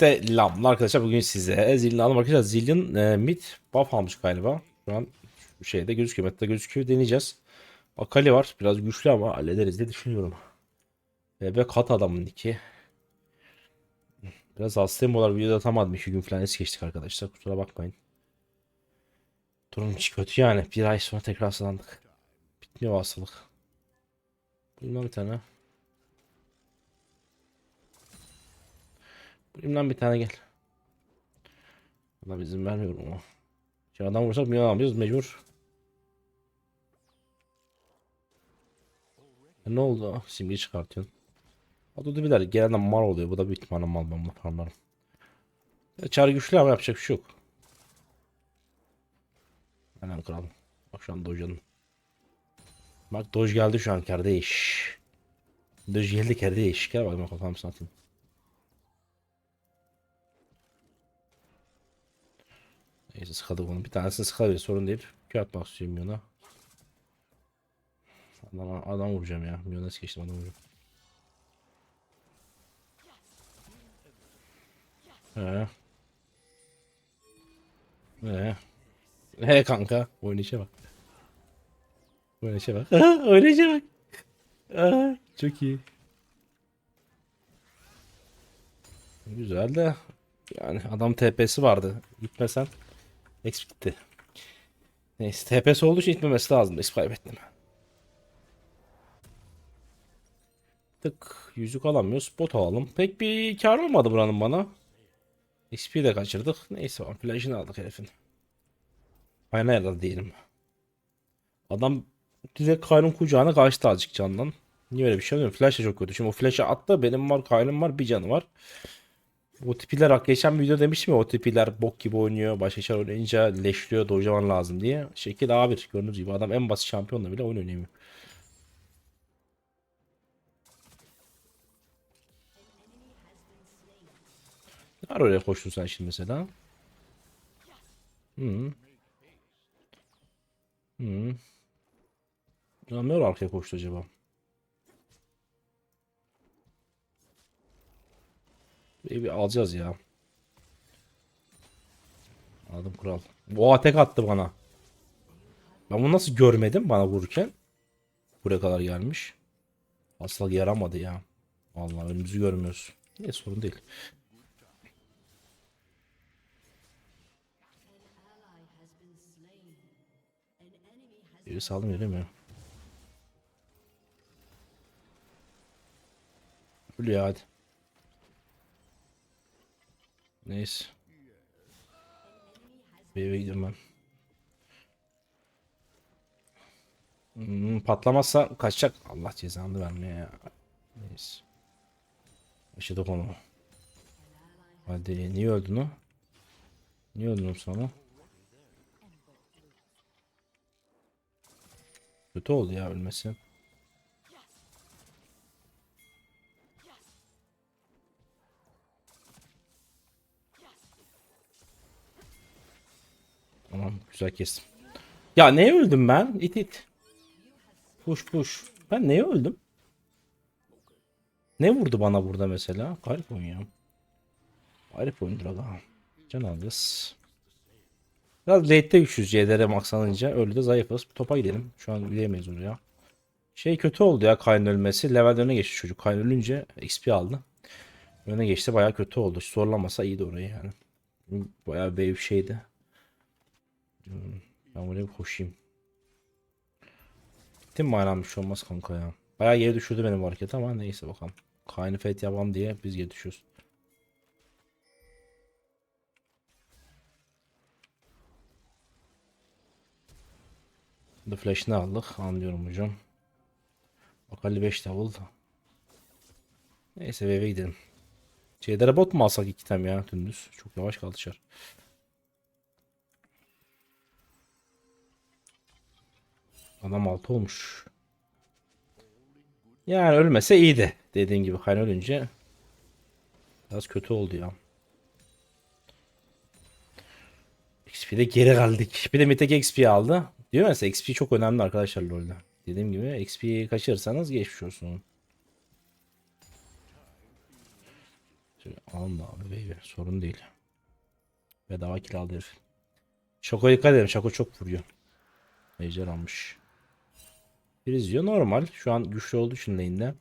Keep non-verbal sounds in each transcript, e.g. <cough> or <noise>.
Selamlar arkadaşlar bugün size Zillin aldım arkadaşlar Zillin e, mid buff almış galiba. Şu an şeyde gözüküyor meta gözüküyor. Deneyeceğiz. Akali var. Biraz güçlü ama hallederiz diye düşünüyorum. Ve kat adamın iki. Biraz hastayım bu videoda atamadım. İki gün falan es geçtik arkadaşlar. Kusura bakmayın. Durum hiç kötü yani. Bir ay sonra tekrar hastalandık. Bitmiyor hastalık. Bundan bir tane Elimden bir tane gel. Allah izin vermiyor ama. Şimdi adam vursak milyon alamayacağız mecbur. E ne oldu? Simgeyi çıkartıyorsun. Adı biler. Genelde mal oluyor. Bu da büyük ihtimalle mal ben bunu farmlarım. Ya çağrı güçlü ama yapacak bir şey yok. Hemen kıralım. Bak şu an Doge'un. Bak Doge geldi şu an kardeş. Doge geldi kardeş. Gel bakayım kafamı satayım. Neyse sıkadık onu. Bir tanesini sıkabilir sorun değil. Köy atmak istiyorum Milyon'a. Adam, adam vuracağım ya. Milyon'a geçtim adam vuracağım. He. He. He kanka. Oynayışa bak. Oynayışa bak. Oynayışa bak. Aa, çok iyi. Güzel de yani adam TP'si vardı. Gitmesen X bitti. Neyse TPS olduğu için gitmemesi lazım. X kaybettim. Tık yüzük alamıyoruz. Bot alalım. Pek bir kar olmadı buranın bana. XP de kaçırdık. Neyse var. Flash'ını aldık herifin. Aynen yerden değilim. Adam direkt Kayn'ın kucağına kaçtı azıcık candan. Niye öyle bir şey oluyor? Flash çok kötü. Şimdi o flash'ı attı. Benim var, Kayn'ın var, bir canı var. O tipiler geçen bir video demiştim ya o tipiler bok gibi oynuyor. Başka şeyler oynayınca leşliyor dojaman lazım diye. Şekil A1 gördüğünüz gibi adam en basit şampiyonla bile oyun oynayamıyor. Ne var oraya koştun sen şimdi mesela? Hı. Ya ne var arkaya koştu acaba? Bir, bir alacağız ya. Aldım kral. Oha tek attı bana. Ben bunu nasıl görmedim bana vururken? Buraya kadar gelmiş. Asla yaramadı ya. Vallahi önümüzü görmüyoruz. Ne sorun değil. Biri saldım mi? Ölüyor hadi. Neyse. Bir eve gidiyorum ben. Hmm, patlamazsa kaçacak. Allah cezanı vermeye ya. Neyse. Yaşadık onu. Hadi niye öldün o? Niye öldün sonra? Kötü oldu ya ölmesi. Güzel kestim. Ya neye öldüm ben? İt it. Push push. Ben neye öldüm? Ne vurdu bana burada mesela? Garip oyun ya. Garip oyundur aga. Can alacağız. Biraz late'de güçlüyüz CDR max alınca. Öyle de zayıfız. Topa gidelim. Şu an gidemeyiz oraya. Şey kötü oldu ya Kayn ölmesi. Level öne geçti çocuk. Kayn ölünce XP aldı. Öne geçti baya kötü oldu. Zorlamasa iyiydi orayı yani. Baya wave şeydi. Ben buraya bir koşayım. Gittim mi aynen bir şey olmaz kanka ya. Bayağı geri düşürdü benim bu hareket ama neyse bakalım. Kaynı fet yapalım diye biz geri düşüyoruz. The Flash'ını aldık. Anlıyorum hocam. Akali 5 level. Neyse eve gidelim. Şeylere bot mu alsak iki tem ya dümdüz. Çok yavaş kaldı çar. Adam altı olmuş. Yani ölmese iyiydi. Dediğin gibi kan ölünce biraz kötü oldu ya. XP'de geri kaldık. Bir de Mitek XP aldı. Diyor mesela XP çok önemli arkadaşlar LoL'de. Dediğim gibi XP'yi kaçırırsanız geçmiş olsun. Alın abi baby. Sorun değil. Bedava kill aldı herif. Şoko'ya dikkat edin. Şoko çok vuruyor. Ejder almış. Prizio normal. Şu an güçlü olduğu için lane'de.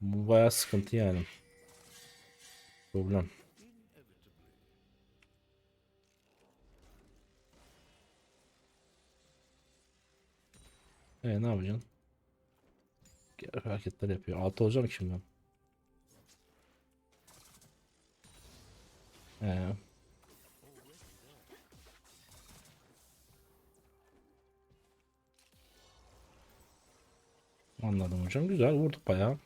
Bu bayağı sıkıntı yani. Problem. E ne yapacaksın? Hareketler yapıyor. Altı olacağım şimdi. Ee. Anladım hocam. Güzel vurduk bayağı.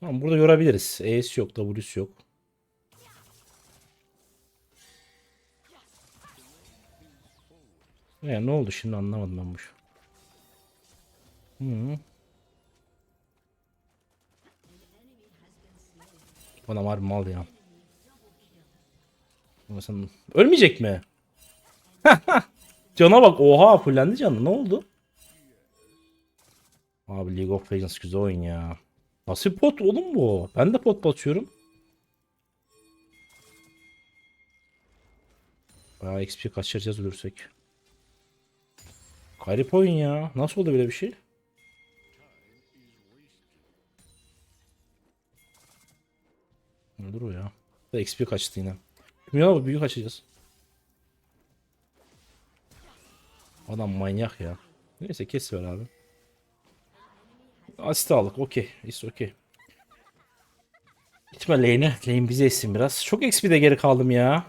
Tamam burada yorabiliriz. E'si yok, W'si yok. Ya ne oldu şimdi anlamadım ben bu işi. Hı. Bana var mal ya. Sen ölmeyecek mi? <laughs> Cana bak oha fullendi canı ne oldu? Abi League of Legends güzel oyun ya. Nasıl pot oğlum bu? Ben de pot basıyorum. Bayağı XP kaçıracağız ölürsek. Garip oyun ya. Nasıl oldu böyle bir şey? Öldür o ya. Da XP kaçtı yine. Ama büyük kaçacağız. Adam manyak ya. Neyse kes ver abi. Asist aldık. Okey. Is okey. Gitme lane'e. Lane bize etsin biraz. Çok XP'de geri kaldım ya.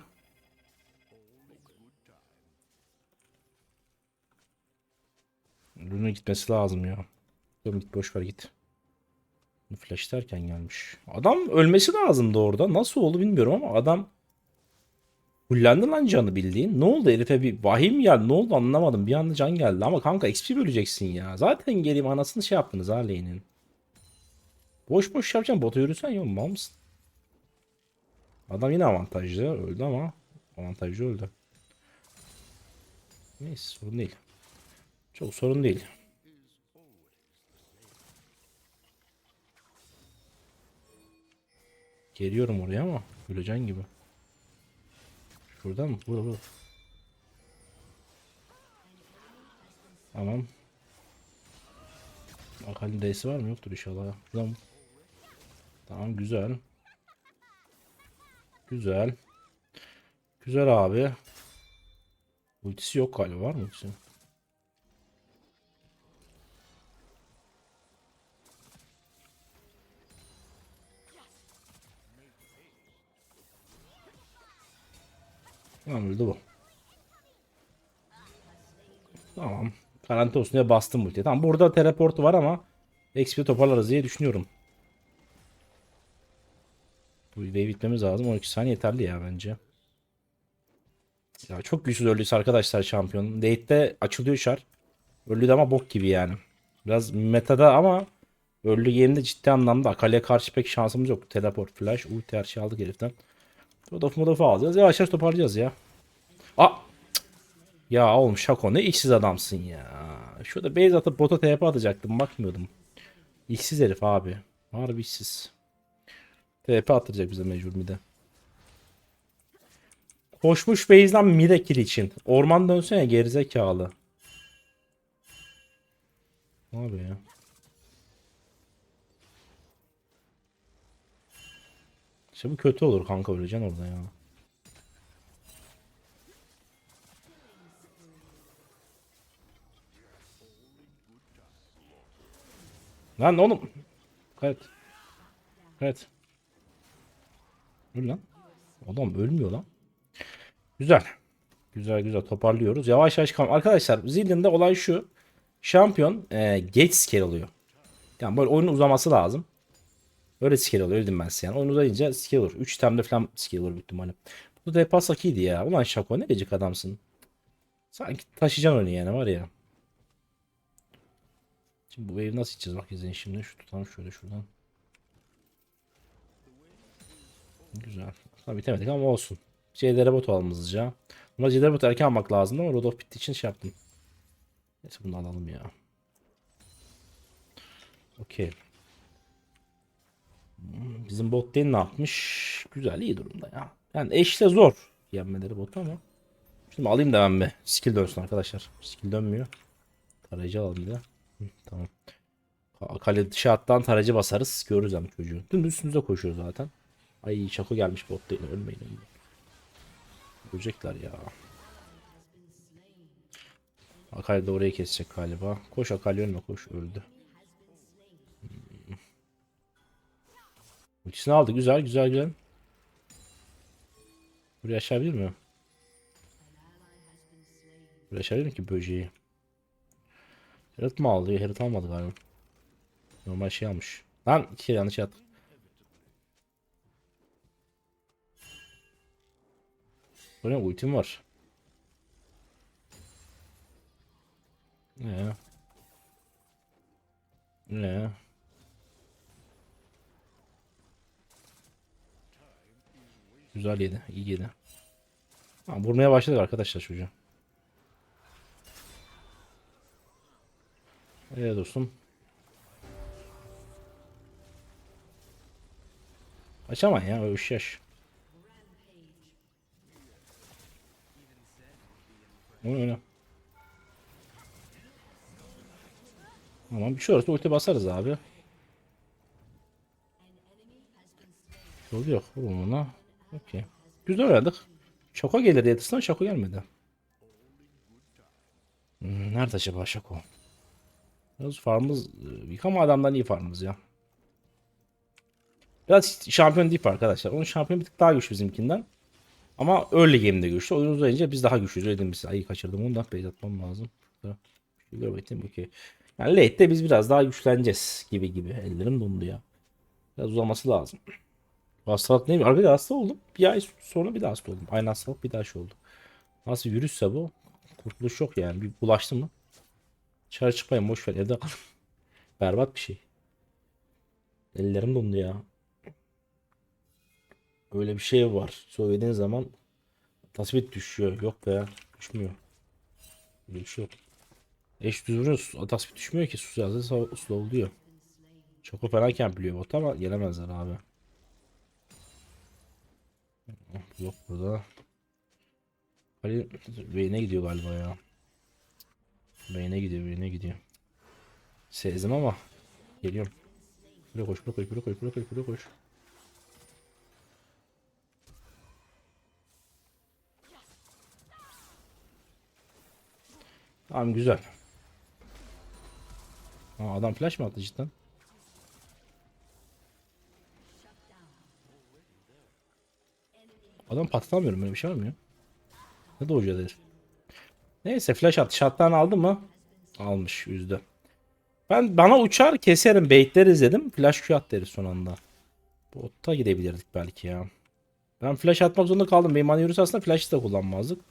Ürünün gitmesi lazım ya. Dur git boş ver git. Flash derken gelmiş. Adam ölmesi lazımdı orada. Nasıl oldu bilmiyorum ama adam Hullendi lan canı bildiğin. Ne oldu herife bir vahim geldi. Ne oldu anlamadım. Bir anda can geldi. Ama kanka XP böleceksin ya. Zaten geleyim anasını şey yaptınız ha lane'in. Boş boş yapacaksın. Bota yürüsen yok mal mısın? Adam yine avantajlı. Öldü ama. Avantajlı öldü. Neyse sorun değil. Çok sorun değil. Geliyorum oraya ama öleceksin gibi. Şuradan mı? Burada burada. Tamam. Akali D'si var mı? Yoktur inşallah. Tamam. Tamam güzel. Güzel. Güzel abi. Ultisi yok galiba var mı ultisi? Öldü bu. Tamam. Garanti olsun diye bastım ultiye. Tamam burada teleportu var ama XP toparlarız diye düşünüyorum. Bu wave bitmemiz lazım. 12 saniye yeterli ya bence. Ya çok güçsüz öldüyse arkadaşlar şampiyon. Late'de açılıyor şar. Öldü ama bok gibi yani. Biraz metada ama öldü yerinde ciddi anlamda Akali'ye karşı pek şansımız yok. Teleport, flash, ulti her şey aldık heriften. Modaf modafı alacağız. Yavaş yavaş toparlayacağız ya. Cık. Ya oğlum Şako ne işsiz adamsın ya. Şurada base atıp bota TP atacaktım bakmıyordum. İşsiz herif abi. Harbi işsiz. TP attıracak bize mecbur mide. Koşmuş base'den mide kill için. Orman dönsene gerizekalı. Yapıyor ya? İşte bu kötü olur kanka öleceksin orada ya. Lan oğlum. Evet. Evet. Öl lan. Adam ölmüyor lan. Güzel. Güzel güzel toparlıyoruz. Yavaş yavaş kalm. Arkadaşlar Zillion'da olay şu. Şampiyon e, geç scale oluyor. Yani böyle oyunun uzaması lazım. Öyle skill oluyor dedim ben size yani. Oyun uzayınca skill olur. 3 temde falan skill olur büyük ihtimalle. Bu da depas iyiydi ya. Ulan Şako ne gıcık adamsın. Sanki taşıyacaksın onu yani var ya. Şimdi bu wave nasıl içeceğiz bak izleyin şimdi. Şu tutalım şöyle şuradan. Güzel. Tabii bitemedik ama olsun. C'lere bot alalım hızlıca. Buna C'lere bot erken almak lazım ama Rodolph bittiği için şey yaptım. Neyse bunu alalım ya. Okey. Bizim bot lane ne yapmış? Güzel iyi durumda ya. Yani eşte zor yenmeleri bot ama. Şimdi alayım da ben bir. Skill dönsün arkadaşlar. Skill dönmüyor. Tarayıcı alalım bir de. Tamam. Ka- Kale dışı hattan tarayıcı basarız. Görürüz hem çocuğu. Dün üstümüze koşuyor zaten. Ay şako gelmiş bot lane. Ölmeyin ölmeyin. Ölecekler ya. Akali de orayı kesecek galiba. Koş Akali ölme koş öldü. Ultisini aldı güzel güzel güzel. Buraya aşabilir mi? Buraya aşabilir mi ki böceği? Herald mı aldı? Herald almadı galiba. Normal şey almış. Lan iki kere yanlış yaptım. Bu ne ultim var. Ne? Ne? Güzel yedi. iyi yedi. Ha, vurmaya başladık arkadaşlar çocuğu. Evet dostum. Açaman ya öyle yaş. Oyna oyna. Tamam bir şey olursa ulti basarız abi. Yol yok. Vurun ona. Okey. Güzel oynadık. Şako gelir diye tıslan Şako gelmedi. Hmm, nerede acaba Şako? Biraz farmımız e, yıkama adamdan iyi farmımız ya. Biraz şampiyon deyip arkadaşlar. Onun şampiyon bir tık daha güçlü bizimkinden. Ama early game'de güçlü. Oyun uzayınca biz daha güçlüyüz. Öyle size. Ayı kaçırdım. Onu da base atmam lazım. Şurada bakayım. Okey. Yani late'de biz biraz daha güçleneceğiz gibi gibi. Ellerim dondu ya. Biraz uzaması lazım. Hastalık neymiş? Arkadaşlar hasta oldum. Bir ay sonra bir daha hasta oldum. Aynı hastalık bir daha şey oldu. Nasıl virüsse bu? Kurtuluş yok yani. Bir bulaştı mı? Dışarı çıkmayın boş ver evde kalın. Berbat bir şey. Ellerim dondu ya. Öyle bir şey var. Söylediğin zaman tasbit düşüyor. Yok be düşmüyor. Bir şey yok. Eş düzgünüz. Tasbit düşmüyor ki. Sus yazdı slow diyor. Çok fena kempliyor bot ama gelemezler abi. Yok burada. Ali beyne gidiyor galiba ya. Beyne gidiyor, beyne gidiyor. Sezdim ama geliyorum. Buraya koş, buraya koş, buraya koş, buraya koş, buraya koş. Tamam güzel. Aa, adam flash mı attı cidden? Adam patlatamıyorum böyle bir şey var mı ya? Ne doğacağız herif? Neyse flash attı. Shot'tan aldı mı? Almış yüzde. Ben bana uçar keserim. Baitler izledim. Flash Q at deriz son anda. Botta gidebilirdik belki ya. Ben flash atmak zorunda kaldım. Benim mana yürüse aslında flash da kullanmazdık.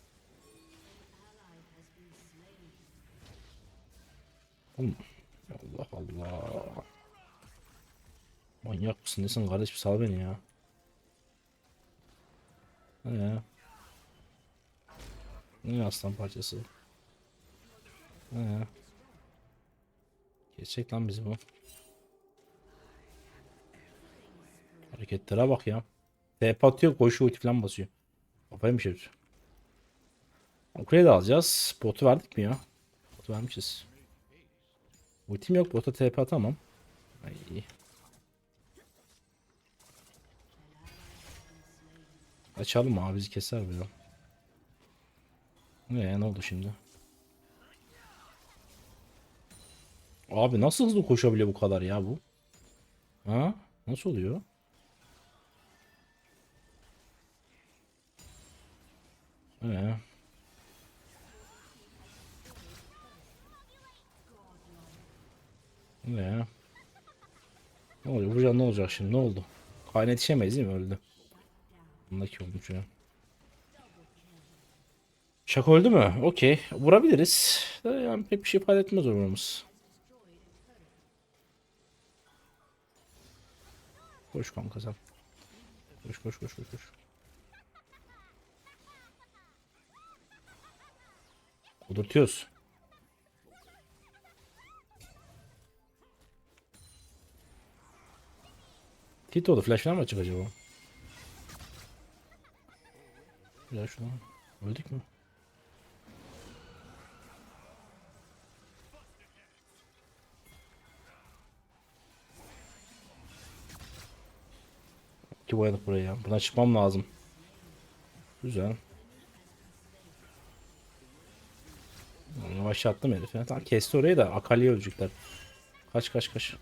Allah Allah. Manyak mısın nesin kardeşim sal beni ya. Ya? Ne aslan parçası? Ya? Geçecek lan bizi bu. Hareketlere bak ya. TP atıyor koşu ulti falan basıyor. Kafayı mı çeviriyor? Kuleyi alacağız. Botu verdik mi ya? Botu vermişiz. Ultim yok bota TP atamam. Ay. Açalım abi bizi keser bu ya. Ne ne oldu şimdi? Abi nasıl hızlı koşabiliyor bu kadar ya bu? Ha? Nasıl oluyor? Ee. Ne? Ne oluyor? Vuracağım ne olacak şimdi? Ne oldu? Kayna yetişemeyiz değil mi? Öldü. Bundaki olmuş ya. Şaka öldü mü? Okey. Vurabiliriz. Yani pek bir şey ifade etmez vurmamız. Koş kanka sen. Koş koş koş koş koş. Kudurtuyoruz. Tito'da flash falan mı açık acaba? Ya şuna. Öldük mü? İki boyadık buraya ya. Buna çıkmam lazım. Güzel. Yavaşlattım herifi. Tamam kesti orayı da Akali'ye ölecekler. Kaç kaç kaç.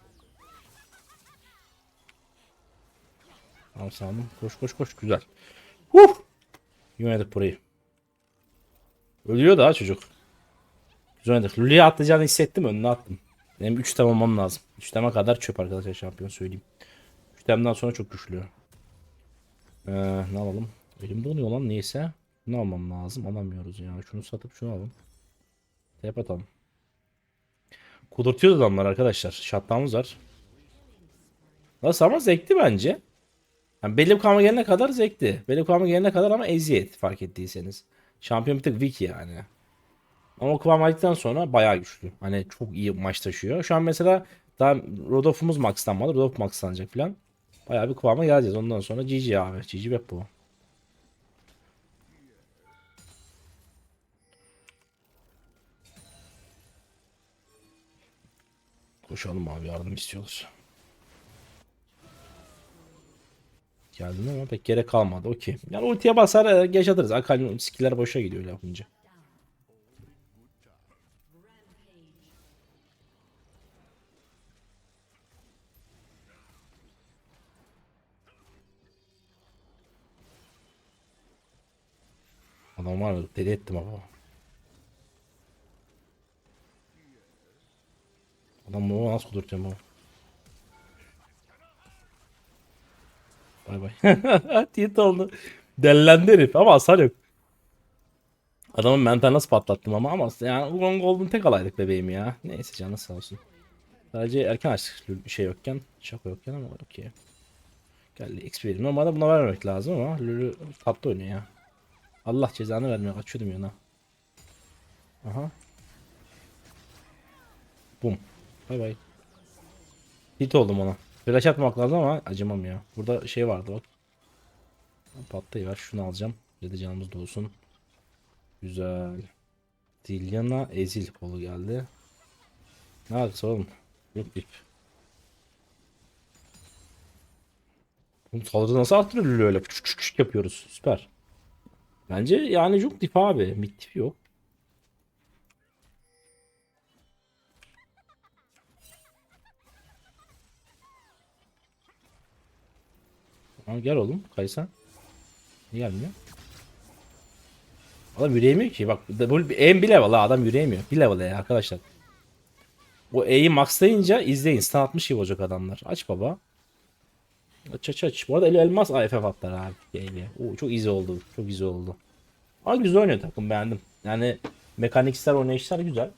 Tamam sağlam. Koş koş koş. Güzel. Huh! Yönedik burayı. Ölüyor daha çocuk. Güzel oynadık. Lulu'ya atlayacağını hissettim önüne attım. Benim 3 tamamam lazım. 3 tema kadar çöp arkadaşlar şampiyon söyleyeyim. 3 temden sonra çok güçlü. Ee, ne alalım? Elimde oluyor lan neyse. Ne almam lazım? Alamıyoruz ya. Şunu satıp şunu alalım. Tep atalım. Kudurtuyor adamlar arkadaşlar. Şatlamız var. Nasıl ama zevkli bence. Yani belli bir kavma gelene kadar zevkli. Belli bir kavma gelene kadar ama eziyet fark ettiyseniz. Şampiyon bir tık weak yani. Ama kıvam aldıktan sonra bayağı güçlü. Hani çok iyi maç taşıyor. Şu an mesela daha Rodolf'umuz maxlanmadı. Rodolf maxlanacak falan. Bayağı bir kıvama geleceğiz. Ondan sonra GG abi. GG hep bu. Koşalım abi yardım istiyorlar. Geldim ama pek gerek kalmadı. Okey. Yani ultiye basar geç atarız. Akali'nin skiller boşa gidiyor öyle yapınca. Adam var deli ettim ama. Adam bunu nasıl kudurtuyorum ama. Bay bay. <laughs> Tilt oldu. Dellendi herif ama hasar yok. Adamın mental nasıl patlattım ama ama yani Wrong Golden tek alaydık bebeğim ya. Neyse canı sağ olsun. Sadece erken açtık bir şey yokken. Şaka yokken ama okey. Geldi XP verim. Normalde buna vermemek lazım ama Lulu tatlı oynuyor ya. Allah cezanı vermiyor. Kaçıyordum yana. Aha. Bum. Bay bay. Hit oldum ona. Flash atmak lazım ama acımam ya. Burada şey vardı bak. Patlayı ver. Şunu alacağım. Bir de canımız dolsun. Güzel. Dilyana Ezil kolu geldi. Ne alakası oğlum? Yok ip. Oğlum saldırı nasıl arttırıyor öyle? Küçük küçük küçük yapıyoruz. Süper. Bence yani çok dip abi. Mid tip yok. Tamam gel oğlum Kaysan. Niye gelmiyor? Adam yürüyemiyor ki. Bak bu en bir level ha adam yürüyemiyor. Bir level ya arkadaşlar. O E'yi maxlayınca izleyin. Stun 60 gibi olacak adamlar. Aç baba. Aç aç aç. Bu arada eli elmas AFF atlar abi. Oo, çok easy oldu. Çok easy oldu. Ama güzel oynuyor takım beğendim. Yani mekaniksel oynayışlar güzel.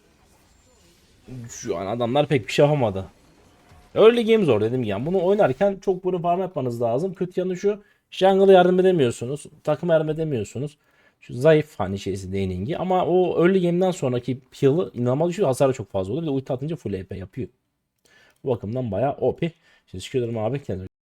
Şu an adamlar pek bir şey yapamadı. Early game zor dedim ya. Bunu oynarken çok bunu farm yapmanız lazım. Kötü yanı şu. Jungle'a yardım edemiyorsunuz. Takıma yardım edemiyorsunuz. Şu zayıf hani şeysi Daining'i. Ama o early game'den sonraki heal'ı inanılmaz düşüyor. Hasarı çok fazla oluyor. Bir de ulti atınca full EP yapıyor. Bu bakımdan bayağı OP. Şimdi teşekkür ederim abi. Kendine